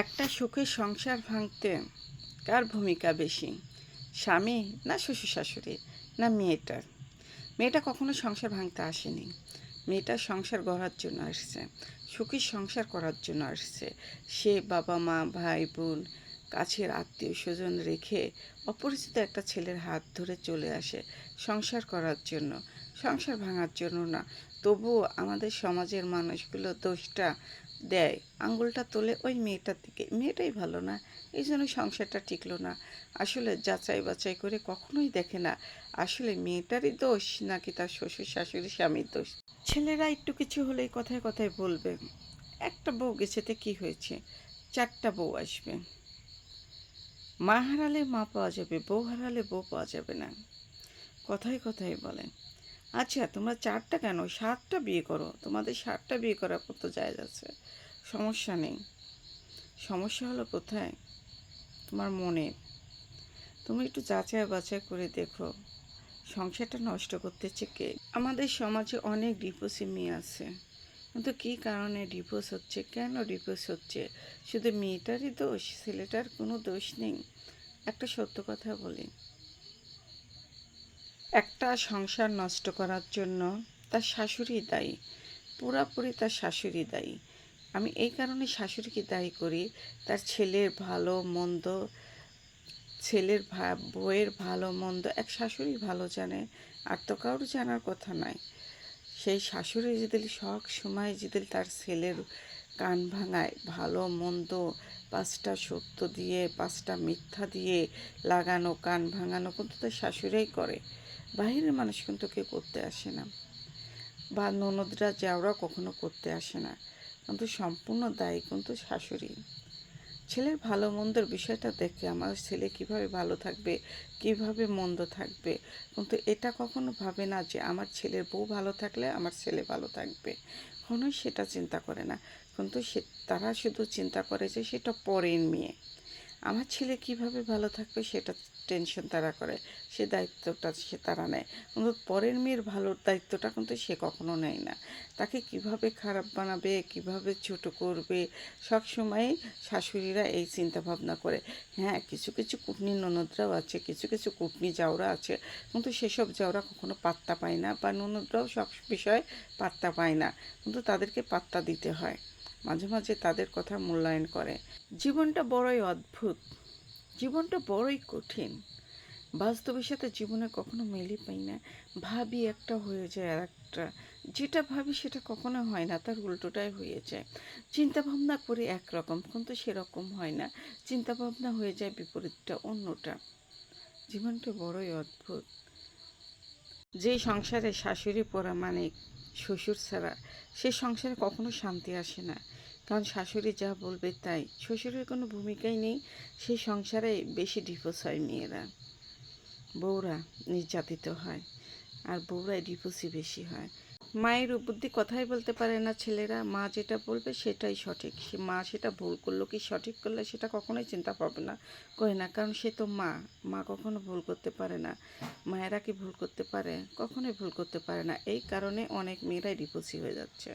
একটা সুখের সংসার ভাঙতে কার ভূমিকা বেশি? স্বামী না শ্বশুর শাশুড়ি না মেয়েটার? মেয়েটা কখনো সংসার ভাঙতে আসেনি। মেয়েটা সংসার গড়ার জন্য আসছে, সুখী সংসার করার জন্য আসছে। সে বাবা মা, ভাই বোন, কাছের আত্মীয় স্বজন রেখে অপরিচিত একটা ছেলের হাত ধরে চলে আসে সংসার করার জন্য। সংসার ভাঙার জন্য না তবুও আমাদের সমাজের মানুষগুলো দোষটা দেয়। আঙ্গুলটা তোলে ওই মেয়েটার দিকে। মেয়েটাই ভালো না। এই জন্য সংসারটা টিকলো না। আসলে যাচাই বাছাই করে কখনোই দেখে না। আসলে মেয়েটারই দোষ নাকি তার শ্বশুর শাশুড়ি স্বামীর দোষ? ছেলেরা একটু কিছু হলেই কথায় কথায় বলবে, একটা বউ গেছেতে কি হয়েছে? চারটা বউ আসবে। মা হারালে মা পাওয়া যাবে, বউ হারালে বউ পাওয়া যাবে না। কথায় কথায় বলেন আচ্ছা তোমরা চারটা কেন? সাতটা বিয়ে করো। তোমাদের সাতটা বিয়ে করার কত যায় আছে। সমস্যা নেই। সমস্যা হলো কোথায়? তোমার মনে তুমি একটু যাচাই বাছাই করে দেখো। সংসারটা নষ্ট করতেছে কে? আমাদের সমাজে অনেক ডিভোর্সি মেয়ে আছে। কিন্তু কী কারণে ডিভোর্স হচ্ছে? কেন ডিভোর্স হচ্ছে? শুধু মেয়েটারই দোষ, ছেলেটার কোনো দোষ নেই। একটা সত্য কথা বলি। একটা সংসার নষ্ট করার জন্য তার শাশুড়ি দায়ী, পুরাপুরি তার শাশুড়ি দায়ী। আমি এই কারণে শাশুড়িকে দায়ী করি, তার ছেলের ভালো মন্দ, ছেলের বউয়ের ভালো মন্দ, এক শাশুড়ি ভালো জানে, আর তো কারোর জানার কথা নাই। সেই শাশুড়ি যদি সব সময় যদি তার ছেলের কান ভাঙায়, ভালো মন্দ পাঁচটা সত্য দিয়ে, পাঁচটা মিথ্যা দিয়ে লাগানো, কান ভাঙানো, কিন্তু তার শাশুড়াই করে। বাইরের মানুষ কিন্তু কেউ করতে আসে না। বা ননদরা যাওরা কখনো করতে আসে না। কিন্তু সম্পূর্ণ দায়ী কিন্তু শাশুড়ি। ছেলের ভালো মন্দর বিষয়টা দেখে আমার ছেলে কীভাবে ভালো থাকবে, কীভাবে মন্দ থাকবে। কিন্তু এটা কখনো ভাবে না যে আমার ছেলের বউ ভালো থাকলে আমার ছেলে ভালো থাকবে। কখনোই সেটা চিন্তা করে না। কিন্তু সে, তারা শুধু চিন্তা করে যে সেটা পরের মেয়ে। আমার ছেলে কীভাবে ভালো থাকবে সেটা টেনশন তারা করে, সে দায়িত্বটা সে তারা নেয়। কিন্তু পরের মেয়ের ভালোর দায়িত্বটা কিন্তু সে কখনো নেয় না। তাকে কীভাবে খারাপ বানাবে, কীভাবে ছোট করবে, সব সময় শাশুড়িরা এই চিন্তা ভাবনা করে। হ্যাঁ কিছু কিছু কুটনি ননদরাও আছে, কিছু কিছু কুটনি যাওরা আছে, কিন্তু সেসব যাওরা কখনো পাত্তা পায় না বা ননদরাও সব বিষয়ে পাত্তা পায় না। কিন্তু তাদেরকে পাত্তা দিতে হয়। মাঝে মাঝে তাদের কথা মূল্যায়ন করে। জীবনটা বড়ই অদ্ভুত। জীবনটা বড়ই কঠিন। বাস্তবের সাথে জীবনে কখনো মেলি পাই না। ভাবি একটা হয়ে যায় আর একটা। যেটা ভাবি সেটা কখনো হয় না, তার উল্টোটাই হয়ে যায়। চিন্তাভাবনা করি একরকম, কিন্তু সেরকম হয় না। চিন্তাভাবনা হয়ে যায় বিপরীতটা, অন্যটা। জীবনটা বড়ই অদ্ভুত। যে সংসারে শাশুড়ি পড়া মানে শ্বশুর ছাড়া সে সংসারে কখনো শান্তি আসে না। কারণ শাশুড়ি যা বলবে তাই। শ্বশুরের কোনো ভূমিকাই নেই। সেই সংসারে বেশি ডিভোর্স হয় মেয়েরা। বউরা নির্যাতিত হয়। আর বউরাই ডিভোর্সই বেশি হয়। মায়ের বুদ্ধি কথাই বলতে পারে না ছেলেরা। মা যেটা বলবে সেটাই সঠিক। সে মা সেটা ভুল করল কি সঠিক করলে সেটা কখনোই চিন্তা পাবে না। করে না, কারণ সে তো মা। মা কখনো ভুল করতে পারে না। মায়েরা কি ভুল করতে পারে? কখনোই ভুল করতে পারে না। এই কারণে অনেক মেয়েরাই ডিভোর্সি হয়ে যাচ্ছে।